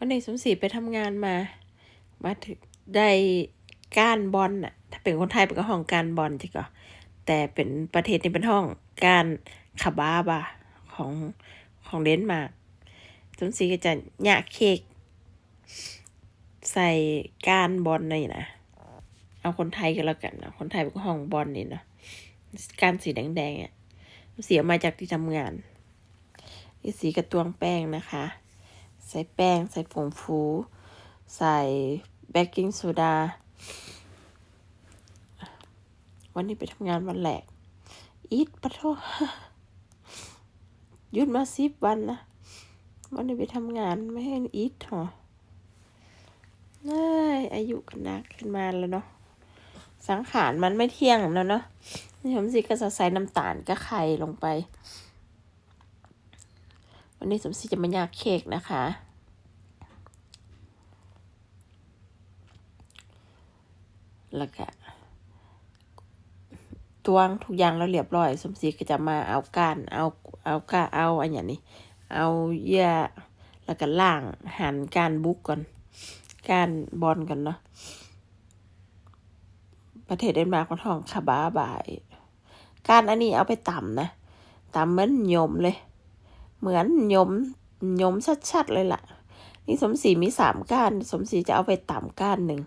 วันนี้สมศรีไปทำงานมา มาถึงได้ก้านบอลน่ะ ถ้าเป็นคนไทยเป็นก็ห้องการบอลใช่ก็แต่เป็นประเทศนี้เป็นห้องการคาบาบาของของเดนมาร์กสมศรีก็จะหยะเค้กใส่ก้านบอลนี่นะ เอาคนไทยก็แล้วกันนะคนไทยเป็นก็ห้องบอลนี่เนาะกานสีแดงๆอะเสียมาจากที่ทำงานนี่สีกระตวงแป้งนะคะ ใส่แป้ง ใส่ผงฟู ใส่เบกกิ้งโซดา วันนี้ไปทำงานวันแรกอีทปะโทหยุดมาสิบวันนะ วันนี้ไปทำงานไม่ให้อีทหรอเอ้ยอายุกันนักขึ้นมาแล้วเนาะสังขารมันไม่เที่ยงแล้วเนาะนี่ผมสิก็จะใส่น้ำตาลกับไข่ลงไป วันนี้สมศรีจะมาย่างเค้กนะคะ แล้วก็ตวงทุกอย่างแล้วเรียบร้อย สมศรีก็จะมาเอาก้านเอาเอาก้าเอาอันอย่างนี้เอาเยื่อแล้วก็ล่างหั่นก้านบุกก่อนก้านบอลก่อนเนาะประเทศเดนมาร์กมันห้องคาบาบาย กานอันนี้เอาไปต่ำนะต่ำเหมือนยมเลย เหมือนยมยมชัดๆเลยล่ะ นี่สมศรีมีสามก้าน สมศรีจะเอาไปต่ำก้านหนึ่ง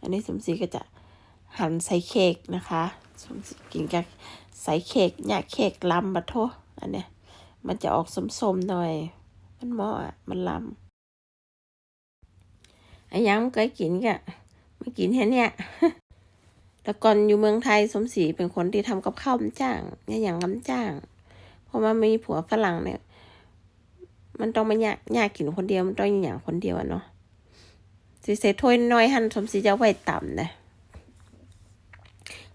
อันนี้สมศรีก็จะหั่นใส่เค้กนะคะ สมศรีกินกับใส่เค้กเนี่ยเค้กลำบะโทอันเนี้ยมันจะออกสมๆหน่อย มันเหมาะอะ มันลำไอ้ยังมันเคยกินกะมากินแค่เนี้ยแต่ก่อนอยู่เมืองไทยสมศรีเป็นคนที่ทำกับข้าวจ้างเนี่ยอย่างกำจ้าง เพราะว่ามีผัวฝรั่งเนี่ย มันต้องมายากยากกินคนเดียว มันต้องอย่างคนเดียวอะเนาะสิเศษถ้วยน้อยหันสมศรีจะไว้ต่ำนะ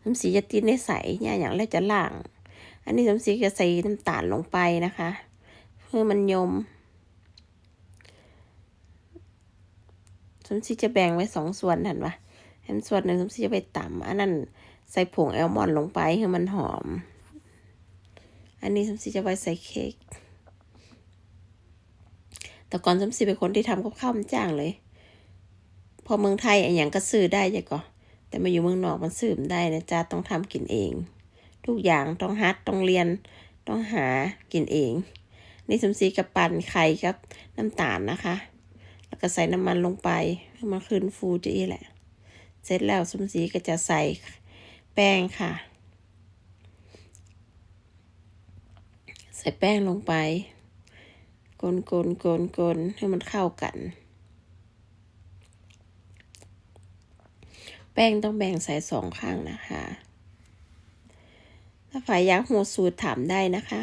สมศรีจะตีในใสเนี่ยอย่างแรกจะล่าง อันนี้สมศรีจะใส่น้ำตาลลงไปนะคะ เพื่อมันยม สมศรีจะแบ่งไว้สองส่วนเห็นปะเห็นส่วนหนึ่งสมศรีจะไปต่ำอันนั้นใส่ผงแอลมอนด์ลงไปให้มันหอม อันนี้สมศรีจะไว้ใส่เค้ก แต่ก่อนสมศรีเป็นคนที่ทำกับข้าวมันจ้างเลย พอเมืองไทยไอ้ย่างก็ซื้อได้จ้ะก็แต่มาอยู่เมืองนอกมันซื้อไม่ได้นะจ๊ะต้องทำกินเอง ทุกอย่างต้องฮัดต้องเรียนต้องหากินเอง นี่สมศรีกับปั่นไข่กับ น้ำตาลนะคะ แล้วก็ใส่น้ำมันลงไปให้มันขึ้นฟูจะอีแหละ เสร็จแล้วสมศรีก็จะใส่แป้งค่ะ ใส่แป้งลงไป กลกลกลกลให้มันเข้ากัน แป้งต้องแบ่งใส่สองข้างนะคะ ถ้าฝ่ายยากหัวสูตรถามได้นะคะ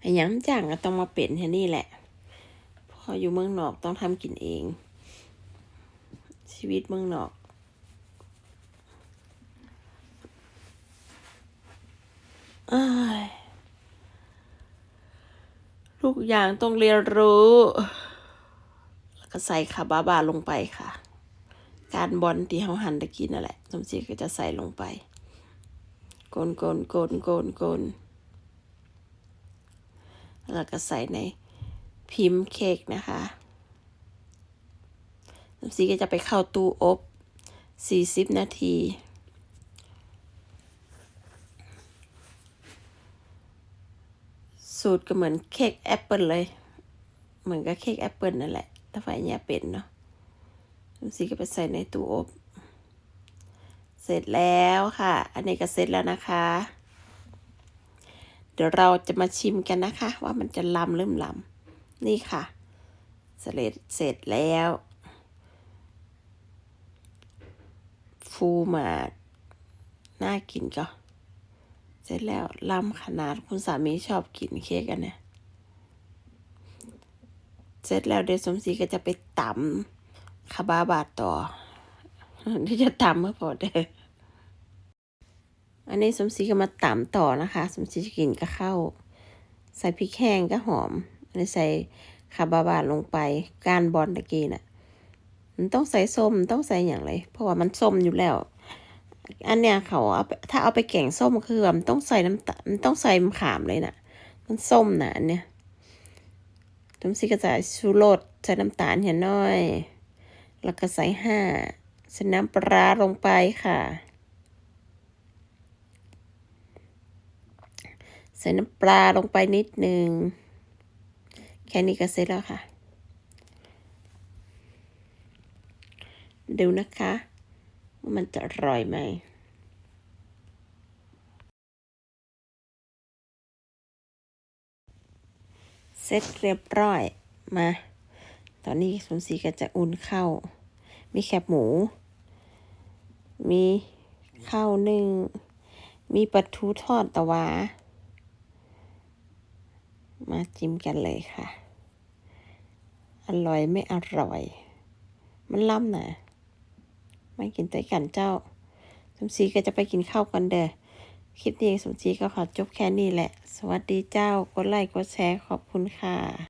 ไอ้ยังจ้างก็ต้องมาเป็นแค่นี่แหละ พออยู่เมืองนอกต้องทำกินเอง ชีวิตเมืองนอก เอ้ย ทุกอย่างต้องเรียนรู้ แล้วก็ใส่คาบาบาลงไปค่ะ การบอลที่เขาหั่นตะกี้นั่นแหละสมศรีก็จะใส่ลงไปโกนโกนโกนโกนโกนแล้วก็ใส่ในพิมพ์เค้กนะคะสมศรีก็จะไปเข้าตู้อบ 40 นาที สูตรก็เหมือนเค้กแอปเปิลเลย เหมือนกับเค้กแอปเปิลนั่นแหละ ถ้าฝ่ายเนี้ยเป็นเนาะสมศรีก็ไปใส่ในตู้อบ เสร็จแล้วค่ะ อันนี้ก็เสร็จแล้วนะคะ เดี๋ยวเราจะมาชิมกันนะคะ ว่ามันจะลำหรือไม่ลำนี่ค่ะ เสร็จเสร็จแล้ว ฟูมาน่ากินก็เส ร็จแล้วลำขนาดคุณสามีชอบกินเค้กอันเนี่ยเสร็จแล้วเดี๋ยวสมศรีก็จะไปตำคาบาบาดต่อที่จะตำเมื่อพอเด้ออันนี้สมศรีก็มาตำต่อนะคะ สมศรีจะกินก็เข้า ใส่พริกแห้งก็หอมอันนี้ใส่คาบาบาดลงไปกานบอลตะกี้น่ะ มันต้องใส่ส้มต้องใส่อย่างไร เพราะว่ามันส้มอยู่แล้ว อันเนี้ยเขาเอาไปถ้าเอาไปแกงส้มคือมันต้องใส่น้ำตาลมันต้องใส่มะขามเลยน่ะมันส้มหนเนี่ยสมศรีก็ใส่ชูรสใส่น้ำตาลเห็นน้อย แล้วก็ใส่ห้าใส่น้ำปลาลงไปค่ะ ใส่น้ำปลาลงไปนิดนึง แค่นี้ก็เสร็จแล้วค่ะ ดูนะคะ ว่ามันจะอร่อยไหมเสร็จเรียบร้อยมา ตอนนี้สมศรีก็จะอุ่นข้าว มีแคบหมู มีข้าวนึ่ง มีปลาทูทอดตะวา มาจิ้มกันเลยค่ะ อร่อยไม่อร่อย มันล้ำนะ ไม่กินด้วยกันเจ้า สมศรีก็จะไปกินข้าวกันเด้อคลิปนี้สมศรีก็ขอจบแค่นี้แหละ สวัสดีเจ้ากดไลค์กดแชร์ขอบคุณค่ะ